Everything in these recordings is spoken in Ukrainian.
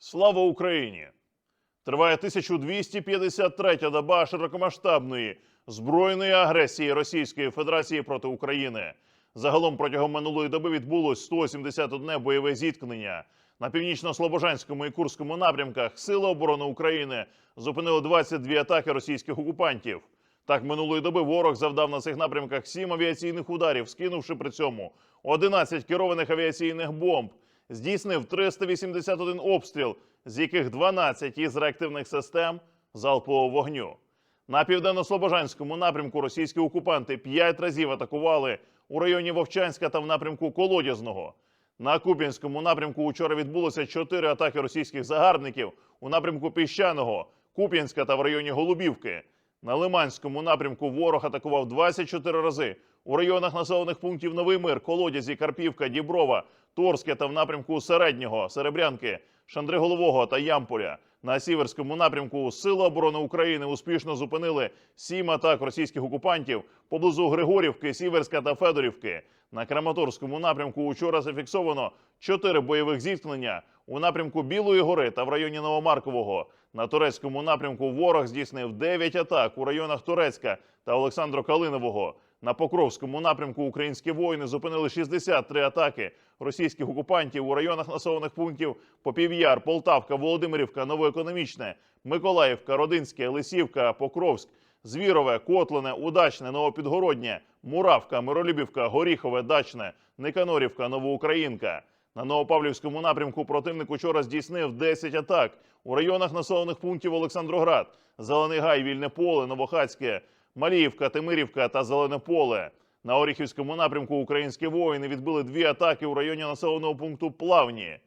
Слава Україні! Триває 1253-я доба широкомасштабної збройної агресії Російської Федерації проти України. Загалом протягом минулої доби відбулось 171 бойове зіткнення. На північно-слобожанському і Курському напрямках Сили оборони України зупинили 22 атаки російських окупантів. Так, минулої доби ворог завдав на цих напрямках 7 авіаційних ударів, скинувши при цьому 11 керованих авіаційних бомб, здійснив 381 обстріл, з яких 12 із реактивних систем залпового вогню. На південно-слобожанському напрямку російські окупанти 5 разів атакували у районі Вовчанська та в напрямку Колодязного. На Куп'янському напрямку учора відбулося 4 атаки російських загарбників у напрямку Піщаного, Куп'янська та в районі Голубівки. На Лиманському напрямку ворог атакував 24 рази у районах населених пунктів Новий Мир, Колодязі, Карпівка, Діброва, Торське та в напрямку Середнього, Серебрянки, Шандриголового та Ямполя. На сіверському напрямку Сили оборони України успішно зупинили сім атак російських окупантів поблизу Григорівки, Сіверська та Федорівки. На Краматорському напрямку учора зафіксовано чотири бойових зіткнення у напрямку Білої гори та в районі Новомаркового. На турецькому напрямку ворог здійснив 9 атак у районах Турецька та Олександро-Калинового. На Покровському напрямку українські воїни зупинили 63 атаки російських окупантів у районах населених пунктів Попів'яр, Полтавка, Володимирівка, Новоекономічне, Миколаївка, Родинське, Лисівка, Покровськ, Звірове, Котлине, Удачне, Новопідгороднє, Муравка, Миролюбівка, Горіхове, Дачне, Никанорівка, Новоукраїнка. На Новопавлівському напрямку противник учора здійснив 10 атак у районах населених пунктів Олександроград, Зелений Гай, Вільне Поле, Новохацьке, Маліївка, Тимирівка та Зелене Поле. На Оріхівському напрямку українські воїни відбили дві атаки у районі населеного пункту Плавні.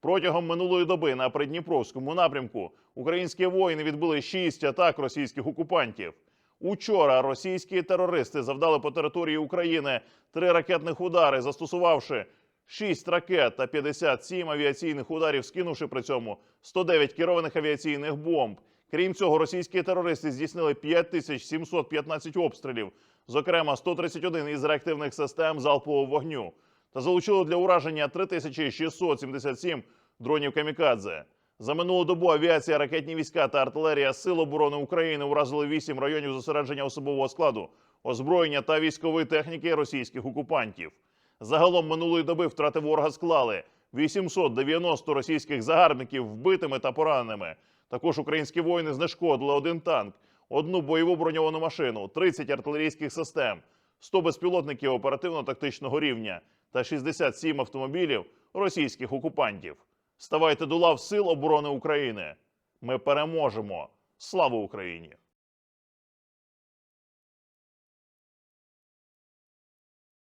Протягом минулої доби на Придніпровському напрямку українські воїни відбили шість атак російських окупантів. Учора російські терористи завдали по території України три ракетних удари, застосувавши 6 ракет та 57 авіаційних ударів, скинувши при цьому 109 керованих авіаційних бомб. Крім цього, російські терористи здійснили 5715 обстрілів, зокрема 131 із реактивних систем залпового вогню, та залучили для ураження 3677 дронів камікадзе. За минулу добу авіація, ракетні війська та артилерія Сил оборони України уразили 8 районів зосередження особового складу, озброєння та військової техніки російських окупантів. Загалом минулої доби втрати ворога склали 890 російських загарбників вбитими та пораненими. Також українські воїни знешкодили один танк, одну бойову броньовану машину, 30 артилерійських систем, 100 безпілотників оперативно-тактичного рівня та 67 автомобілів російських окупантів. Ставайте до лав Сил оборони України. Ми переможемо. Слава Україні!